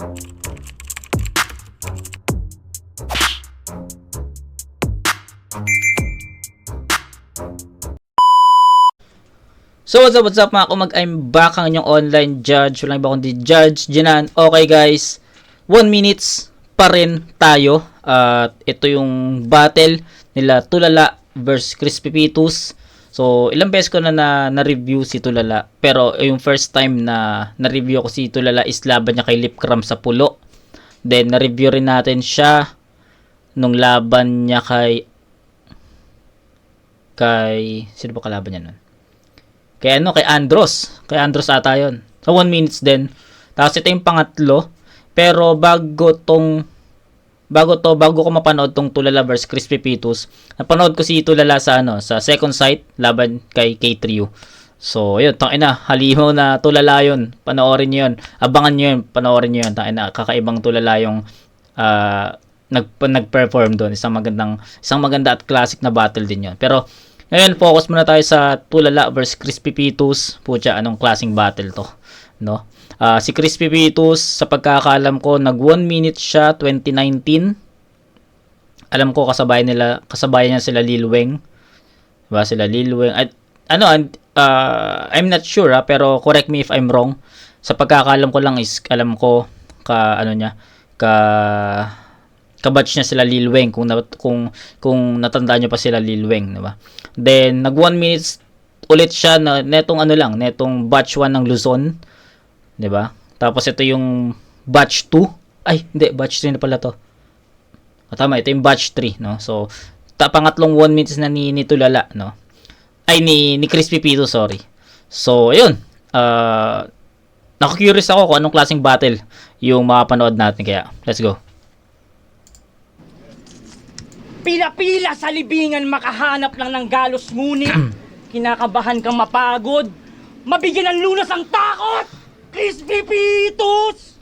So what's up, what's up mga kumag, I'm back ang inyong online judge. Walang iba kundi Judge Jinan. Okay guys, 1 minutes pa rin tayo. At ito yung battle nila Tulala versus Crispy Pitus. So ilang beses ko na na, na-review si Tulala. Pero yung first time na na-review ko si Tulala is laban niya kay Lipcram sa pulo. Then na-review rin natin siya nung laban niya kay kay sino ba kalaban niya nun? Kay ano, kay Andros. Kay Andros ata yun. So, 1 minutes din. Tapos ito yung pangatlo. Pero bago tong bago to, bago ko mapanood tong Tulala vs Crispy Pitus, napanood ko si Tulala sa ano, sa second sight laban kay K3U. So, yun, tangina, halimaw na tulala yun. Panoorin nyo yun. Abangan nyo yun, panoorin nyo yun. Tangina, kakaibang tulala yung ah, nag, nag-perform doon. Isang magandang, isang maganda at classic na battle din yun. Pero, ngayon, focus muna tayo sa Tulala versus Crispy Pitus. Pucha, anong klaseng battle to? No? Ah, si Crispy Pitus, sa pagkakaalam ko, nag 1 minute siya 2019. Alam ko kasabay nila, kasabayan niya sila Lil Weng. Diba sila Lil Weng? At, ano, ah, I'm not sure ha, pero correct me if I'm wrong. Sa pagkakaalam ko lang is, alam ko, ka, ano niya, ka, kabatch niya sila Lil Weng kung kung kung natandaan niyo pa sila Lil Weng, di ba? Then nag 1 minutes ulit siya na netong ano lang, netong batch 1 ng Luzon, 'di ba? Tapos ito yung batch 2. Ay, hindi, batch 3 na pala to. O, tama, ito yung batch 3, no? So, ta pangatlong 1 minutes na ni, ni Tulala, no? Ay, ni, ni Crispy Pito, sorry. So, ayun. Uh, Naku-curious ako kung anong klaseng battle yung makapanood natin. Kaya, let's go. Pila-pila sa libingan makahanap lang ng galos ngunit kinakabahan kang mapagod. Mabigyan ng lunas ang takot! Crispy Pitos!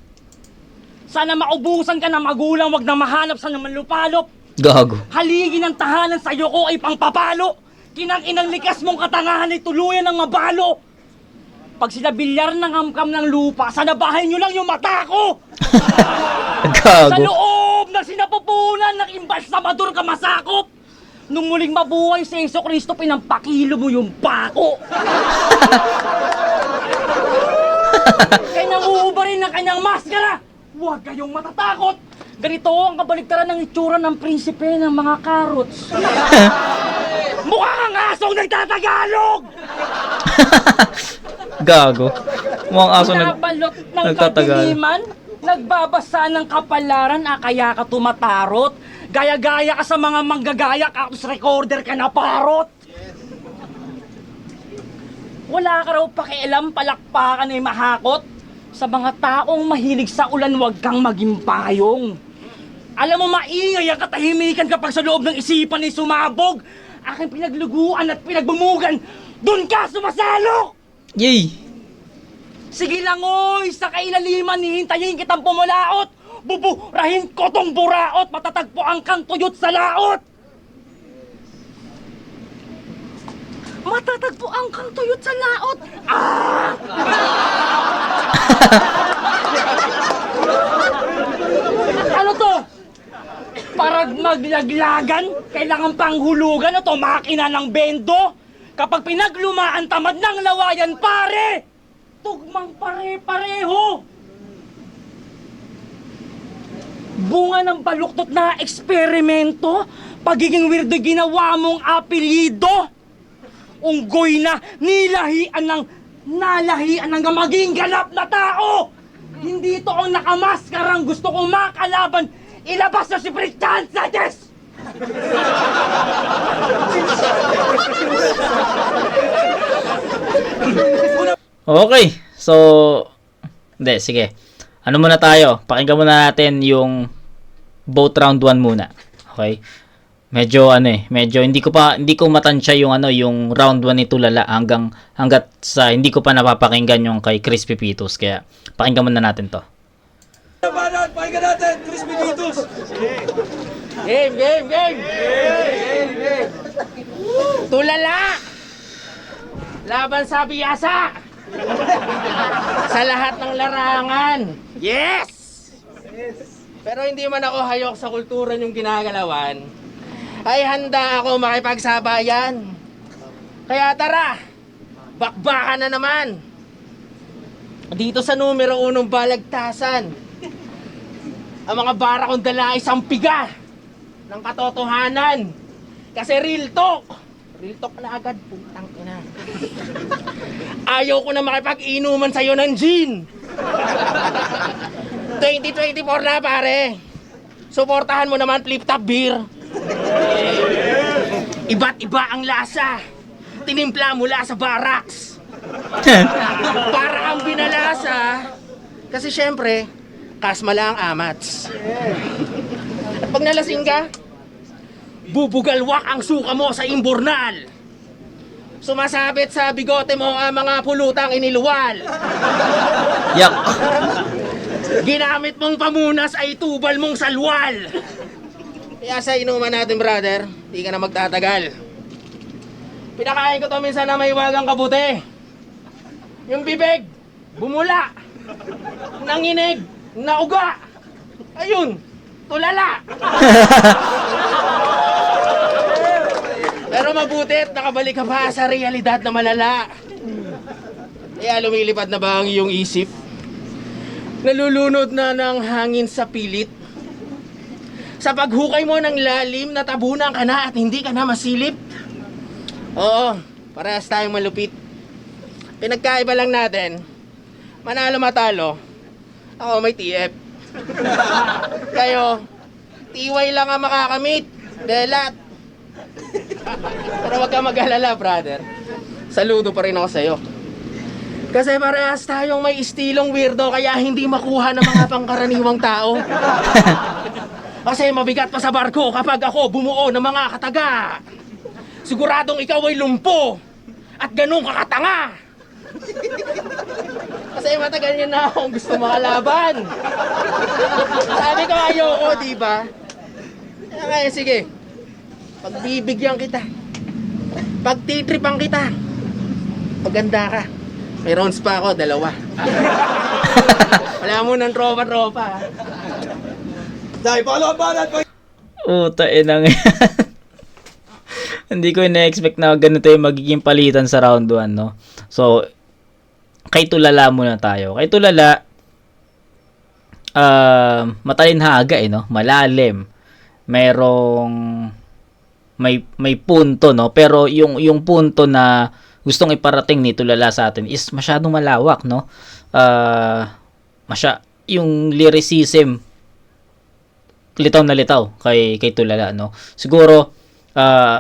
Sana maubusan ka ng magulang, wag na mahanap sa naman lupalop. Gago. Haligi ng tahanan sa iyo ko ay pangpapalo. Kinang inang likas mong katangahan ay tuluyan ng mabalo. Pag sila bilyar ng kamkam ng lupa, sana bahay nyo lang yung mata ko! Sa Gago. loob ng sinapupunan ng imbas na madur ka masakop! Nung muling mabuhay si Yeso Cristo, pinampakilo mo yung pako! Kaya nanguuba rin ng kanyang maskara! Huwag kayong matatakot! Ganito ang kabaligtaran ng itsura ng prinsipe ng mga karots. Mukha kang asong nagtatagalog! Gago. Mukhang aso nag... Nabalot ng nagtatagal. kadiliman, nagbabasa ng kapalaran, ah, kaya ka tumatarot. Gaya-gaya ka sa mga manggagaya, kaktus recorder ka na parot. Wala ka raw pakialam, palakpakan ay mahakot. Sa mga taong mahilig sa ulan, huwag kang maging payong. Alam mo, maingay ang katahimikan kapag sa loob ng isipan ay sumabog. Aking pinagluguan at pinagbumugan, dun ka sumasalok! Yay! Sige lang oy, sa kailaliman hihintayin kitang pumulaot. Buburahin ko tong buraot, matatagpo ang kang tuyot sa laot. Matatagpo ang kang tuyot sa laot. Ah! ano to? Para maglaglagan, kailangan panghulugan to makina ng bendo. Kapag pinaglumaan tamad ng lawayan, pare! Tugmang pare-pareho! Bunga ng baluktot na eksperimento, pagiging weirdo ginawa mong apelido. Unggoy na nilahian ng nalahian ng maging ganap na tao. Hindi ito ang nakamaskarang gusto kong makalaban. Ilabas na si Christian Sanchez! Okay. So, hindi, sige. Ano muna tayo? Pakinggan muna natin yung boat round 1 muna. Okay? Medyo ano eh, medyo hindi ko pa hindi ko matansya yung ano yung round 1 ni Tulala hanggang hanggat sa hindi ko pa napapakinggan yung kay Crispy Pitos kaya pakinggan muna natin to. Labanan, pakinggan natin, Crispy Litos! Game, game, game! Tulala! Laban sa biyasa! sa lahat ng larangan! Yes! Pero hindi man ako hayok sa kultura yung ginagalawan, ay handa ako makipagsabayan. Kaya tara, bakbakan na naman. Dito sa numero unong balagtasan, ang mga bara kong dala ay sampiga ng katotohanan. Kasi real talk. Real talk na agad, putang ina. Ayaw ko na makipag-inuman sa'yo ng gin. 2024 na pare. Suportahan mo naman flip top beer. Eh, Iba't iba ang lasa. Tinimpla mula sa barracks. Para ang binalasa. Kasi syempre, kasmala ang amats. At pag nalasing ka, bubugalwak ang suka mo sa imbornal. Sumasabit sa bigote mo ang mga pulutang iniluwal. Yak. Ginamit mong pamunas ay tubal mong salwal. Kaya sa inuman natin, brother, di ka na magtatagal. Pinakain ko to minsan na may wagang kabuti. Yung bibig, bumula. Nanginig, nauga. Ayun, tulala. Pero mabuti at nakabalik ka pa sa realidad na malala. Kaya lumilipad na ba ang iyong isip? Nalulunod na ng hangin sa pilit. Sa paghukay mo ng lalim, natabunan ka na at hindi ka na masilip. Oo, parehas tayong malupit. Pinagkaiba lang natin, manalo matalo, ako may TF. Kayo, tiway lang ang makakamit. Belat. Pero wag ka mag-alala, brother. Saludo pa rin ako sa'yo. Kasi parehas tayong may istilong weirdo kaya hindi makuha ng mga pangkaraniwang tao. Kasi mabigat pa sa barko kapag ako bumuo ng mga kataga. Siguradong ikaw ay lumpo at ganun kakatanga. Kasi matagal niya na akong gusto makalaban. Sabi ko ayoko, di ba? Kaya sige. Pagbibigyan kita. Pagtitripan kita. Paganda ka. May rounds pa ako, dalawa. Wala mo ng tropa-tropa. Dahil ang banat. Uta, inang yan. Hindi ko ina-expect na ganito yung magiging palitan sa round 1, no? So, kay tulala muna tayo. Kay tulala, uh, matalinhaga, eh, no? Malalim. Merong may may punto no pero yung yung punto na gustong iparating ni tulala sa atin is masyadong malawak no uh, masya yung lyricism litaw na litaw kay kay tulala no? Siguro uh,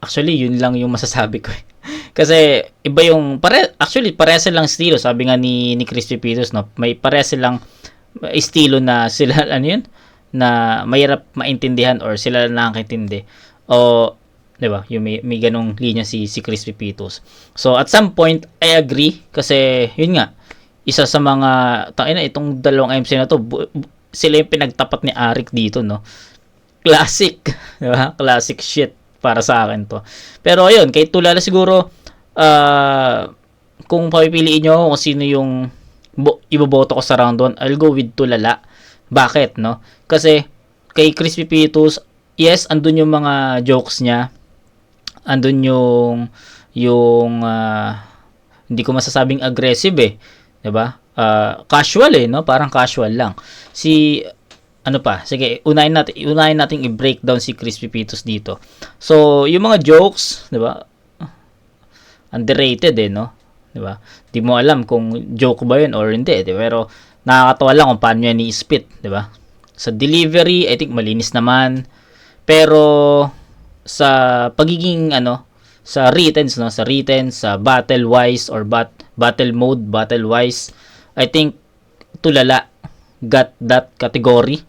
actually yun lang yung masasabi ko eh. kasi iba yung pare actually parehas lang estilo sabi nga ni ni Crispy Pitos no? May parehas lang estilo na sila ano yun? Na mahirap maintindihan or sila lang nakakaintindi o 'di ba? Yung may, may ganong linya si si Crispy Pitos. So at some point I agree kasi yun nga isa sa mga tangina itong dalawang MC na to bu- sila yung pinagtapat ni Arik dito no? Classic di ba? Classic shit para sa akin to. Pero ayun kay Tulala siguro ah kung papipiliin nyo kung sino yung bo- iboboto ko sa round 1 I'll go with Tulala. Bakit no? Kasi kay Crispy Pitos yes andun yung mga jokes niya. Andun yung yung ah, hindi ko masasabing aggressive eh. 'di ba Ah, casual eh no? Parang casual lang. Si ano pa? Sige unahin natin unahin nating i-breakdown si Crispy Pitos dito. So yung mga jokes 'di ba? Underrated eh no? 'di ba? Di mo alam kung joke ba yun or hindi 'di pero nakakatawa lang kung paano niya ni-spit 'di ba? Sa delivery I think malinis naman. Pero sa pagiging ano sa writtens no? Sa written sa battle wise or bat battle mode battle wise I think tulala got that category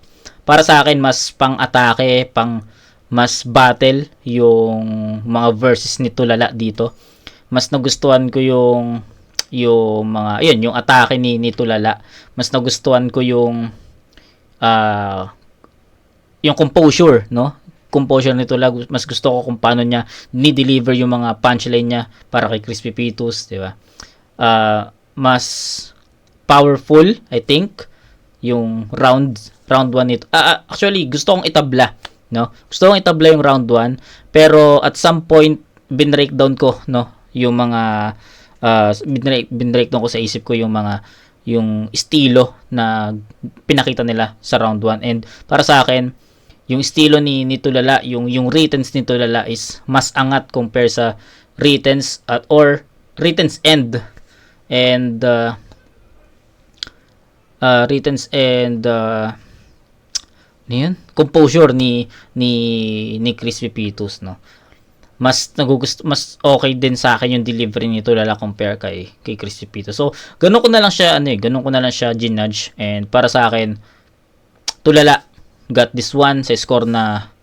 para sa akin mas pang atake pang mas battle yung mga verses ni tulala dito mas nagustuhan ko yung yung mga ayun yung atake ni ni tulala mas nagustuhan ko yung ah yung composure, no? Composure nito lang, mas gusto ko kung paano niya ni-deliver yung mga punchline niya para kay Crispy Pitos, di ba? Ah, mas powerful, I think, yung round round 1 nito. Ah, ah, actually gusto kong itabla, no? Gusto kong itabla yung round 1, pero at some point binreakdown ko, no, yung mga uh, binreak, binreakdown ko sa isip ko yung mga yung estilo na pinakita nila sa round 1 and para sa akin yung estilo ni ni Tulala, yung yung writtens ni Tulala is mas angat compare sa writtens at or writtens end and uh, uh, writtens and uh, ano yun? composure ni ni ni Crispy Pitus no? Mas nagugusto mas okay din sa akin yung delivery nito lala compare kay kay Crispy Pitus so ganun ko na lang siya ano eh ganun ko na lang siya ginudge. And para sa akin tulala got this one sa score na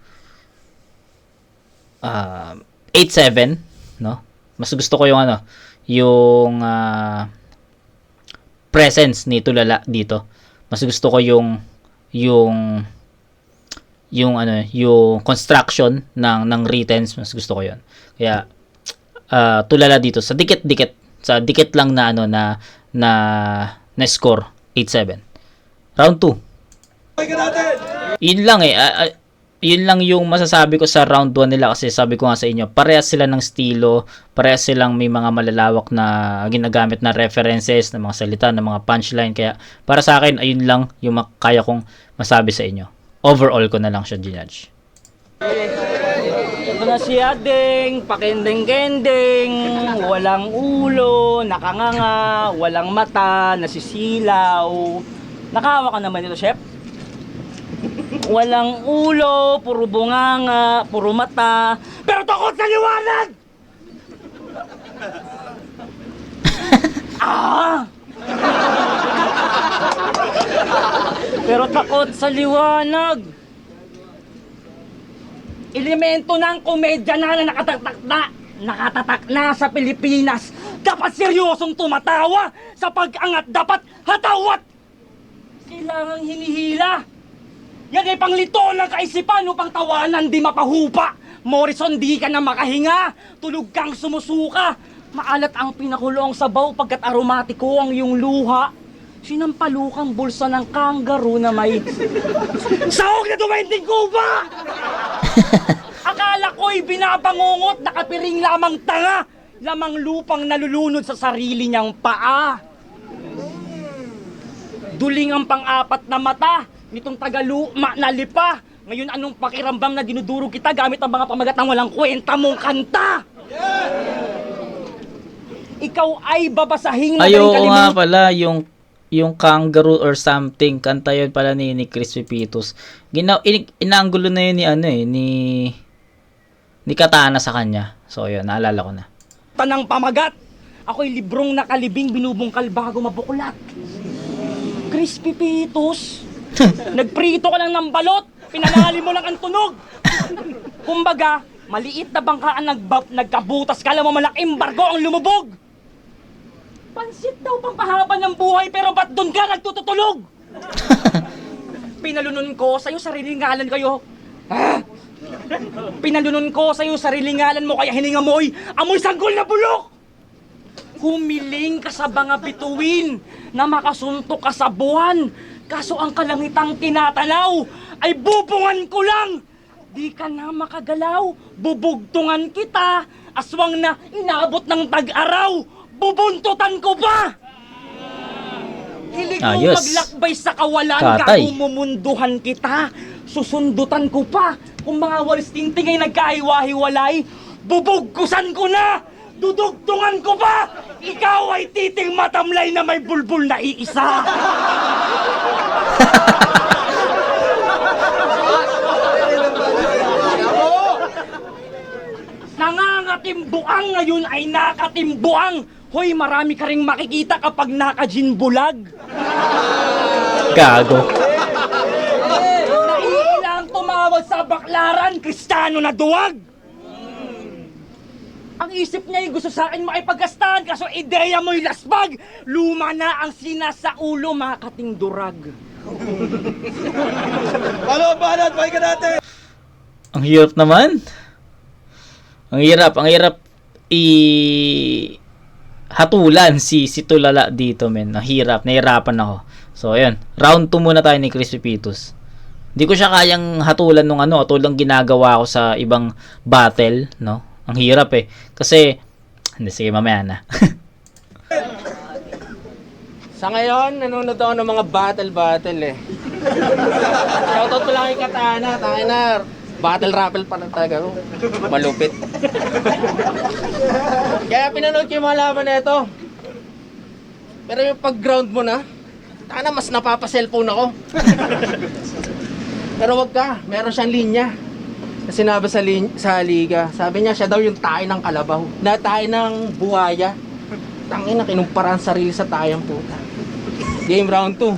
uh, 8-7 no? Mas gusto ko yung ano yung ah, presence ni Tulala dito. Mas gusto ko yung yung yung ano, yung construction ng ng returns, mas gusto ko 'yon. Kaya ah, Tulala dito sa dikit-dikit sa dikit lang na ano na na na score 8-7. Round 2. Pakinggan natin! Yun lang eh. ah, ah, yun lang yung masasabi ko sa round 1 nila kasi sabi ko nga sa inyo, parehas sila ng estilo, parehas silang may mga malalawak na ginagamit na references, na mga salita, na mga punchline. Kaya para sa akin, ayun lang yung kaya kong masabi sa inyo. Overall ko na lang siya ginudge. Ito na si Ading, pakendeng-kendeng, walang ulo, nakanganga, walang mata, nasisilaw. Nakawa ka naman ito, chef? Walang ulo, puro bunganga, puro mata, pero takot sa liwanag! ah! pero takot sa liwanag. elemento ng komedya na na nakatatak na, nakatatak na sa Pilipinas. Dapat seryosong tumatawa sa pag-angat. Dapat hatawat. Kailangang hinihila. Yan ay panglito ng kaisipan upang tawanan di mapahupa. Morrison, di ka na makahinga. Tulog kang sumusuka. Maalat ang pinakulong sabaw pagkat aromatiko ang iyong luha. Sinampalukang bulsa ng kangaroo na may sahog na dumainding kuba! Akala ko'y binabangungot, nakapiring lamang tanga, lamang lupang nalulunod sa sarili niyang paa. Duling ang pang-apat na mata, nitong tagaluma na lipa. Ngayon anong pakirambam na dinuduro kita gamit ang mga pamagat ng walang kwenta mong kanta? Ikaw ay babasahing Ayo madaling nga pala yung yung kangaroo or something kanta yun pala ni, ni Crispy Pitus. Gina, in, inanggulo na yun ni ano eh ni ni Katana sa kanya. So yun, naalala ko na. tanang pamagat. Ako'y librong nakalibing binubungkal bago mabuklat. Crispy Pitos. Nagprito ka lang ng balot. Pinangali mo lang ang tunog. Kumbaga, maliit na bangkaan nagbab, nagkabutas ka lang malaking bargo ang lumubog. Pansit daw pampahaba ng buhay pero ba't doon ka nagtututulog? Pinalunon ko sa'yo sariling ngalan kayo. Ah! Pinalunon ko sa'yo sariling ngalan mo kaya hininga mo'y amoy sanggol na bulok! Humiling ka sa mga bituin na makasuntok ka sa buwan. Kaso ang kalangitang tinatanaw ay bubungan ko lang. Di ka na makagalaw, bubugtungan kita. Aswang na inabot ng tag-araw, bubuntutan ko pa! Hilig mo Ayos. maglakbay sa kawalan, Katay. kamumunduhan kita. Susundutan ko pa. Kung mga walis tingting ay nagkahiwa-hiwalay, bubugkusan ko na! Dudugtungan ko pa! Ikaw ay titing matamlay na may bulbul na iisa! Nangangatimbuang ngayon ay nakatimbuang! Hoy, marami ka ring makikita kapag nakajinbulag! Gago. Naiilang tumawag sa baklaran, kristiyano na duwag! Ang isip niya yung gusto sa akin makipagkastahan, kaso ideya mo'y lasbag! Luma na ang sinasa ulo, mga kating durag. Paano ang balat? Pakinggan natin! Ang hirap naman. Ang hirap, ang hirap i hatulan si si Tulala dito, men. Ang hirap, nahirapan ako. So, ayan. Round 2 muna tayo ni Crispy Pitus. Hindi ko siya kayang hatulan nung ano, tulad ginagawa ko sa ibang battle, no? Ang hirap eh. Kasi, hindi, sige, mamaya na. Sa ngayon, nanonood ako ng mga battle-battle eh. Shoutout ko lang kay Katana, tayo na. Battle raffle pa lang talaga ako. Malupit. Kaya pinanood ko yung mga laban na ito. Pero yung pag-ground mo na, taka na mas napapa-cellphone ako. Pero wag ka, meron siyang linya. Kasi sinabi sa, lin- sa liga, sabi niya siya daw yung tayo ng kalabaw. Na tayo ng buhaya. Tangin na kinumpara ang sarili sa tayang puta. Game round 2.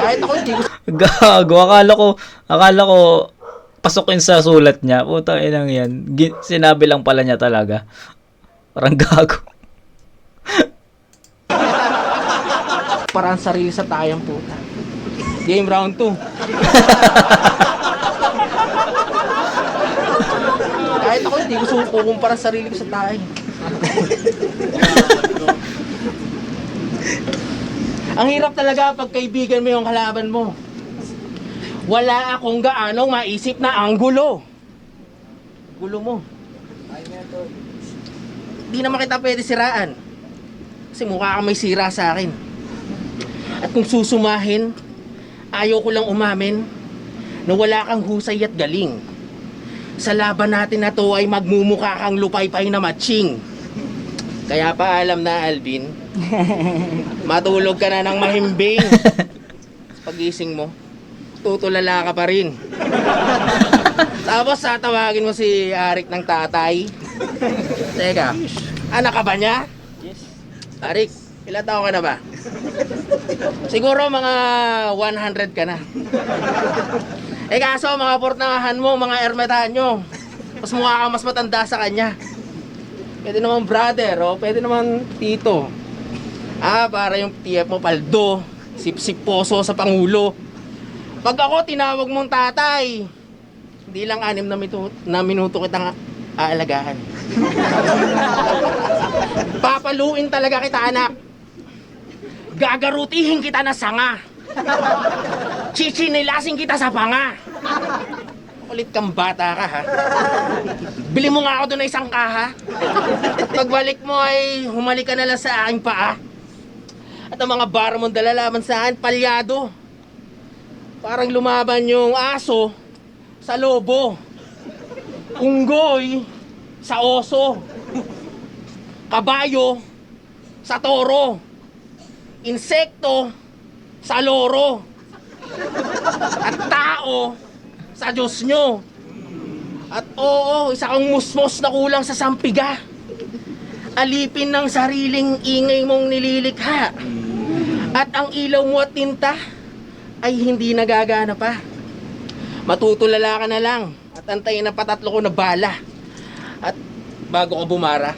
Kahit ako hindi ko Gago, akala ko, akala ko, pasok yun sa sulat niya. Puta, inang yan. Gi- sinabi lang pala niya talaga. Parang gago. para ang sarili sa tayang puta. Game round 2. Kahit ako hindi ko suko kumpara sa sarili ko sa tayo. ang hirap talaga pag kaibigan mo yung kalaban mo. Wala akong gaanong maisip na anggulo. Gulo mo. Di naman kita pwede siraan. Kasi mukha kang may sira sa akin. At kung susumahin, ayaw ko lang umamin na wala kang husay at galing. Sa laban natin na to ay magmumukha kang lupaypay na matching. Kaya pa alam na Alvin, matulog ka na ng mahimbing. Pagising mo, tutulala ka pa rin. Tapos tatawagin mo si Arik ng tatay. Teka, anak ka ba niya? Yes. Arik, ilan taon ka na ba? Siguro mga 100 ka na. Eh kaso mga portangahan mo, mga ermetanyo, mas mukha ka mas matanda sa kanya. Pwede naman brother, o pwede naman tito. Ah, para yung TF mo paldo, sip-sip poso sa pangulo. Pag ako tinawag mong tatay, hindi lang anim na, minuto, na minuto kitang aalagaan. Papaluin talaga kita anak. Gagarutihin kita na sanga. Chichinilasin kita sa panga. Kulit kang bata ka ha. Bili mo nga ako doon ng isang kaha. Pagbalik mo ay humalik ka na lang sa aking paa. At ang mga bar mong dala laban sa akin, palyado. Parang lumaban yung aso sa lobo. Unggoy sa oso. Kabayo sa toro. Insekto sa loro. At tao sa Diyos nyo. At oo, isa kang musmos na kulang sa sampiga. Alipin ng sariling ingay mong nililikha. At ang ilaw mo at tinta ay hindi nagagana pa. Matutulala ka na lang at antayin na patatlo ko na bala. At bago ka bumara,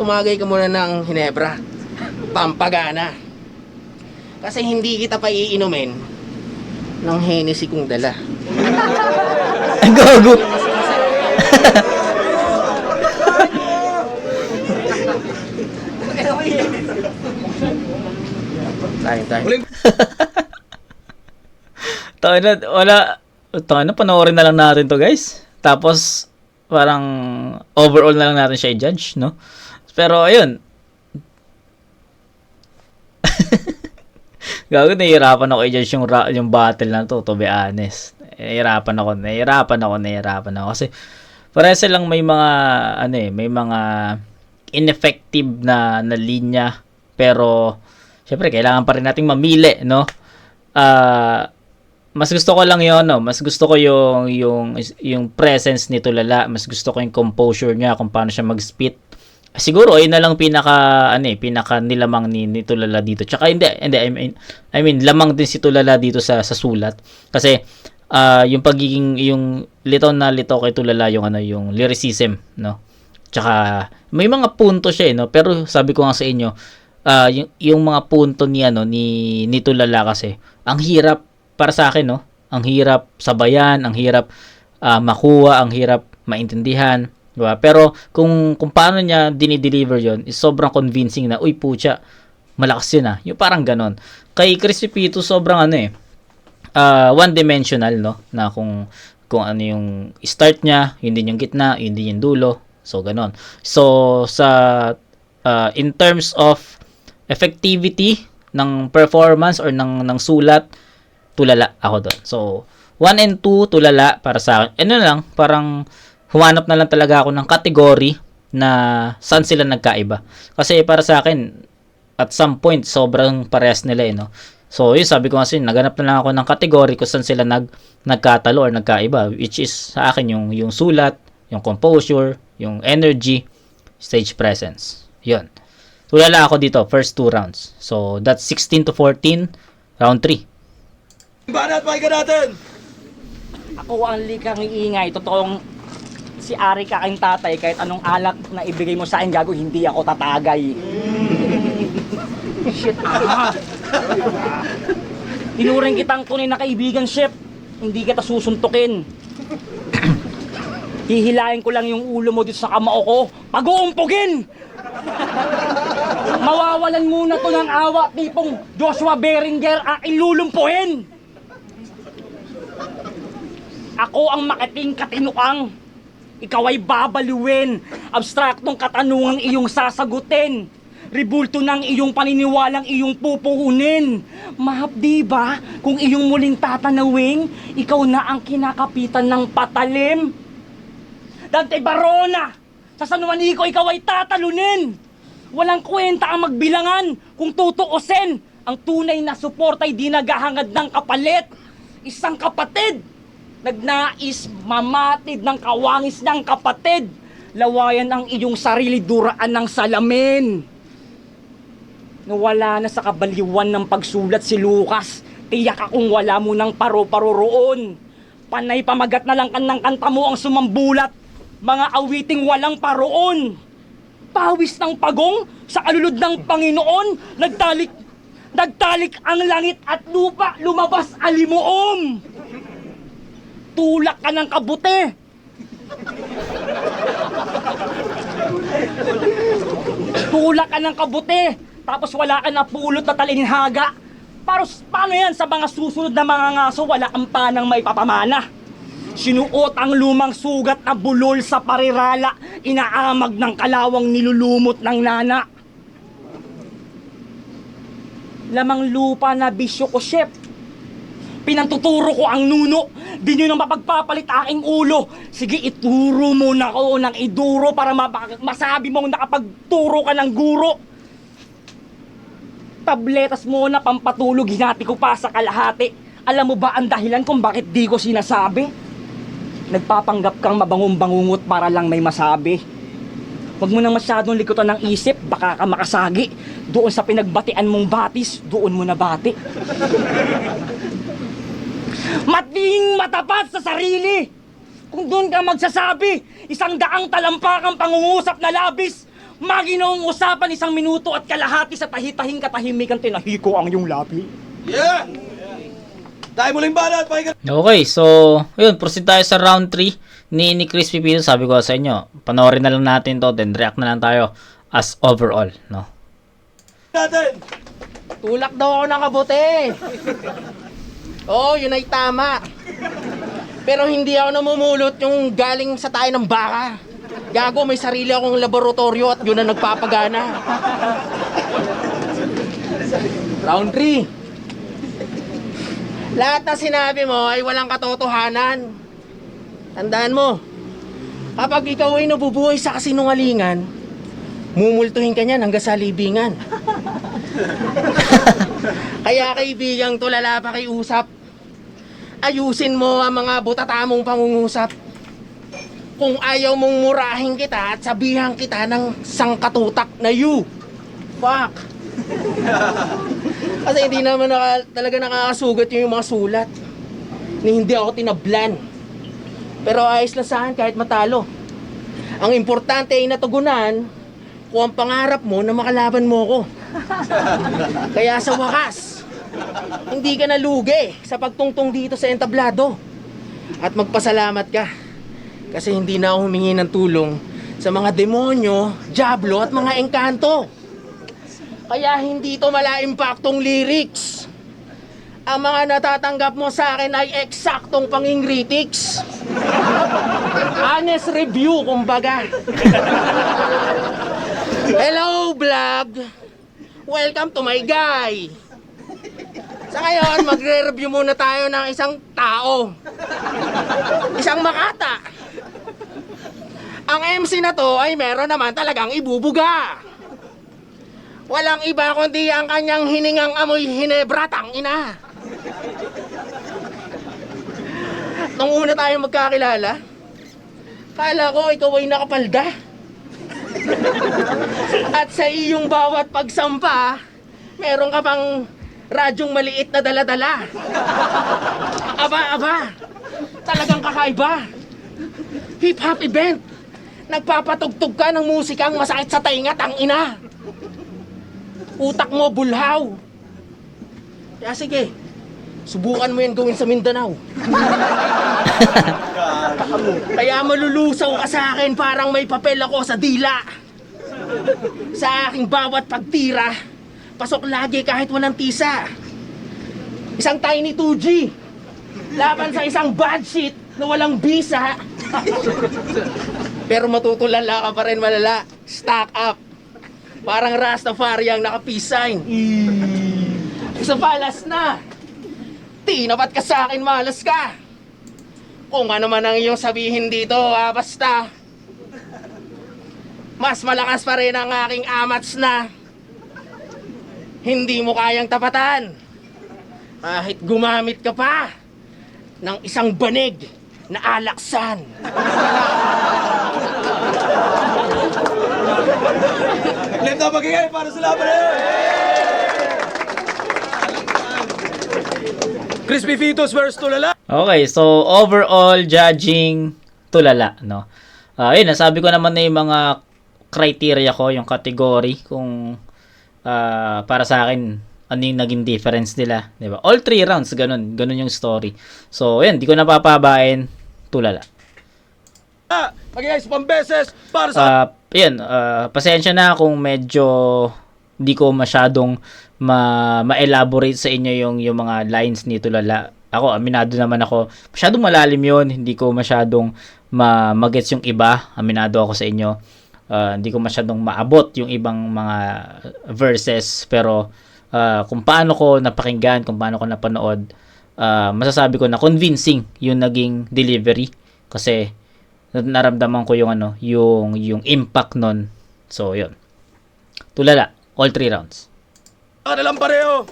tumagay ka muna ng Hinebra. Pampagana. Kasi hindi kita pa iinumin ng Hennessy kong dala. Gago. Tayo, tayo. Tayo na, wala. Tayo na, panoorin na lang natin to guys. Tapos, parang overall na lang natin siya i-judge, no? Pero, ayun. Gago, nahihirapan ako i-judge yung, yung battle na to, to be honest. Nahihirapan ako, nahihirapan ako, nahihirapan ako. Kasi, parehas lang may mga, ano eh, may mga ineffective na, na linya. Pero, syempre, kailangan pa rin nating mamili, no? Ah, mas gusto ko lang 'yon, no. Mas gusto ko yung yung yung presence ni Tulala, mas gusto ko yung composure niya kung paano siya mag-spit. Siguro ayun na lang pinaka ano eh, pinaka nilamang ni, ni Tulala dito. Tsaka hindi hindi I mean I mean lamang din si Tulala dito sa sa sulat kasi ah yung pagiging yung litaw na litaw kay Tulala yung ano yung lyricism, no. Tsaka may mga punto siya eh, no, pero sabi ko nga sa inyo, ah yung, yung mga punto ni ano ni ni Tulala kasi ang hirap para sa akin no ang hirap sabayan ang hirap ah, makuha ang hirap maintindihan Diba? Pero kung kung paano niya dinideliver yon is sobrang convincing na, uy pucha, malakas yun ah. Yung parang ganon. Kay Crispy Pito, sobrang ano eh, ah, one-dimensional, no? Na kung kung ano yung start niya, yun din yung gitna, yun din yung dulo. So, ganon. So, sa ah, in terms of effectivity ng performance or ng ng sulat, tulala ako doon. So, 1 and 2, tulala para sa akin. Ano lang, parang humanap na lang talaga ako ng category na saan sila nagkaiba. Kasi para sa akin, at some point, sobrang parehas nila eh, no? So, yun, sabi ko kasi, naganap na lang ako ng category kung saan sila nag, nagkatalo or nagkaiba, which is sa akin yung, yung sulat, yung composure, yung energy, stage presence. Yun. Tulala ako dito, first two rounds. So, that's 16 to 14, round 3. Banat, pakinggan natin! Ako ang likang iingay. Totoong si Ari ka aking tatay. Kahit anong alak na ibigay mo sa akin, gago, hindi ako tatagay. Shit. ah. Tinuring kitang tunay na kaibigan, Shep. Hindi kita susuntukin. Hihilahin ko lang yung ulo mo dito sa kamao ko. Pag-uumpugin! Mawawalan muna to ng awa, tipong Joshua Beringer aking lulumpuhin! Ako ang makiting katinuang. Ikaw ay babaliwin. Abstraktong katanungang iyong sasagutin. Ribulto ng iyong paniniwalang iyong pupuhunin. Mahapdi ba kung iyong muling tatanawing, ikaw na ang kinakapitan ng patalim? Dante Barona, sa San Juanico ikaw ay tatalunin. Walang kwenta ang magbilangan kung tutuusin. Ang tunay na suporta ay di naghahangad ng kapalit. Isang kapatid, nagnais mamatid ng kawangis ng kapatid. Lawayan ang iyong sarili duraan ng salamin. Nawala na sa kabaliwan ng pagsulat si Lucas. Tiyak akong wala mo ng paro-paro roon. Panay pamagat na lang kanang kanta mo ang sumambulat. Mga awiting walang paroon. Pawis ng pagong sa kalulod ng Panginoon. Nagtalik, nagtalik ang langit at lupa. Lumabas alimuom. Tulak ka ng kabute. Tulak ka ng kabute. Tapos wala ka na pulot na talinhaga. Para, paano yan sa mga susunod na mga ngaso, wala kang panang may papamana. Sinuot ang lumang sugat na bulol sa parirala, inaamag ng kalawang nilulumot ng nana. Lamang lupa na bisyo ko, Shep. Pinantuturo ko ang nuno. Di nyo na mapagpapalit aking ulo. Sige, ituro mo na ko ng iduro para masabi mong nakapagturo ka ng guro. Tabletas mo na pampatulog, hinati ko pa sa kalahati. Alam mo ba ang dahilan kung bakit di ko sinasabi? Nagpapanggap kang mabangong-bangungot para lang may masabi. Huwag mo nang masyadong likutan ng isip, baka ka makasagi. Doon sa pinagbatian mong batis, doon mo na bati. Mating matapat sa sarili! Kung doon ka magsasabi, isang daang talampakang pangungusap na labis, maginoong usapan isang minuto at kalahati sa tahitahing katahimikan tinahiko ang iyong labi. Yeah! Tayo muling banat, pakinggan Okay, so, yun, proceed tayo sa round 3 ni, ni Crispy Pito. Sabi ko sa inyo, panoorin na lang natin to, then react na lang tayo as overall, no? natin! Tulak daw ako ng kabote. Oo, yun ay tama. Pero hindi ako namumulot yung galing sa tayo ng baka. Gago, may sarili akong laboratorio at yun ang nagpapagana. Round 3. Lahat na sinabi mo ay walang katotohanan. Tandaan mo, kapag ikaw ay nabubuhay sa kasinungalingan, mumultuhin ka niyan hanggang sa libingan. Kaya kaibigang tulala pa kay usap. Ayusin mo ang mga butatamong pangungusap. Kung ayaw mong murahin kita at sabihan kita ng sangkatutak na you. Fuck. Kasi hindi naman naka, talaga nakakasugat yung mga sulat. Ni hindi ako tinablan. Pero ayos lang sa akin kahit matalo. Ang importante ay natugunan kung ang pangarap mo na makalaban mo ko. Kaya sa wakas, hindi ka nalugi sa pagtungtong dito sa entablado. At magpasalamat ka. Kasi hindi na ako humingi ng tulong sa mga demonyo, diablo at mga engkanto. Kaya hindi to mala-impaktong lyrics. Ang mga natatanggap mo sa akin ay eksaktong pangingritics. Honest review, kumbaga. Hello, vlog! Welcome to my guy! Sa ngayon, magre-review muna tayo ng isang tao. Isang makata. Ang MC na to ay meron naman talagang ibubuga. Walang iba kundi ang kanyang hiningang amoy hinebra tang ina. Nung una tayo magkakilala, kala ko ikaw ay nakapalda. At sa iyong bawat pagsampa, meron ka pang radyong maliit na daladala. Aba, aba, talagang kakaiba. Hip-hop event. Nagpapatugtog ka ng musikang masakit sa tainga, tang ina. Utak mo bulhaw. Kaya sige, subukan mo yan gawin sa Mindanao. Kaya malulusaw ka sa akin parang may papel ako sa dila. Sa aking bawat pagtira, pasok lagi kahit walang tisa. Isang tiny 2G. Laban sa isang bad shit na walang visa. Pero matutulala ka pa rin malala. Stack up. Parang Rastafari ang naka-peace sign. Sa palas na. Tinapat ka sa akin, malas ka. Kung ano man ang iyong sabihin dito, ah, basta. Mas malakas pa rin ang aking amats na. Hindi mo kayang tapatan. Kahit gumamit ka pa ng isang banig na alaksan. Left na magigay para sa laban! Crispy Fitos versus Tulala. Okay, so overall judging tulala, no. Ah, yun, nasabi ko naman na yung mga criteria ko, yung category kung ah, para sa akin ano yung naging difference nila, 'di ba? All three rounds ganun, ganun yung story. So, yun, di ko napapabain tulala. Ah, Magigay sa pambeses para sa... Ah, yun, ah, pasensya na kung medyo di ko masyadong ma ma-elaborate sa inyo yung yung mga lines ni Tulala. Ako, aminado naman ako. Masyadong malalim yun. Hindi ko masyadong ma magets yung iba. Aminado ako sa inyo. Ah, hindi ko masyadong maabot yung ibang mga verses. Pero ah, kung paano ko napakinggan, kung paano ko napanood, ah, masasabi ko na convincing yung naging delivery. Kasi na- naramdaman ko yung ano, yung yung impact nun. So, yun. Tulala, all three rounds. Kanilang pareho.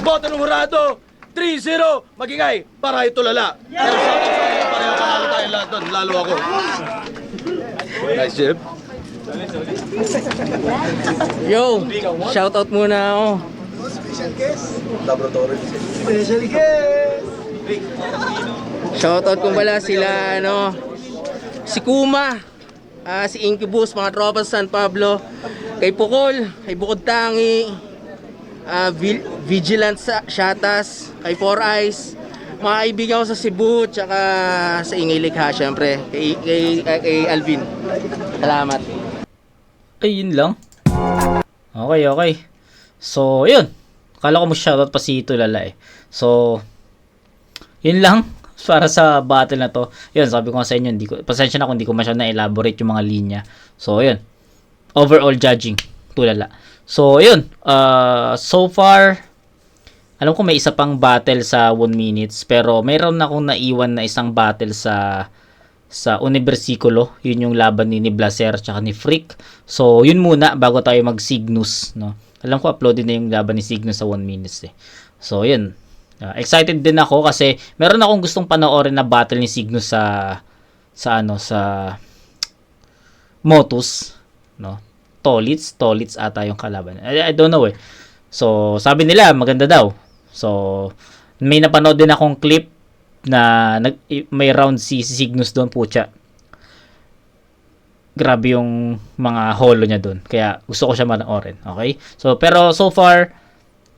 Boto ng hurado. 3-0. Magingay para kay Tulala. Pero sa akin, pareho panalo tayo lahat doon. Lalo ako. Nice, Jeff. Yo, shoutout muna ako. Shoutout kung wala sila, ano, si Kuma, ah, si Incubus, mga tropa sa San Pablo, kay Pukol, kay Bukod Tangi, ah, Vi- Vigilant sa Shatas, kay Four Eyes, mga kaibigan ko sa Cebu, tsaka sa Ingilikha, syempre, kay, kay, kay Alvin. Salamat. Ay, yun lang. Okay, okay. So, yun. Kala ko mo shoutout pa si Tulala eh. So, yun lang para sa battle na to. Yun, sabi ko sa inyo, hindi ko, pasensya na kung hindi ko masyadong na-elaborate yung mga linya. So, yun. Overall judging, Tulala. So, yun. Uh, so far, alam ko may isa pang battle sa 1 minutes, pero mayroon na akong naiwan na isang battle sa sa Universikulo. Yun yung laban ni, ni Blaser tsaka ni Freak. So, yun muna bago tayo mag-Signus, no. Alam ko uploaded na yung laban ni Signus sa 1 minutes eh. So, yun. Uh, excited din ako kasi meron akong gustong panoorin na battle ni Signus sa sa ano sa Motus, no. Tolits, Tolits ata yung kalaban. I, I don't know eh. So, sabi nila maganda daw. So, may napanood din akong clip na nag, may round si, si Cygnus doon, putya. Grabe yung mga holo niya doon. Kaya gusto ko siya manoorin. Okay? So, pero so far,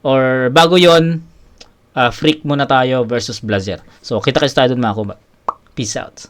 or bago yon uh, freak muna tayo versus Blazer. So, kita-kits tayo doon mga kuba. Peace out.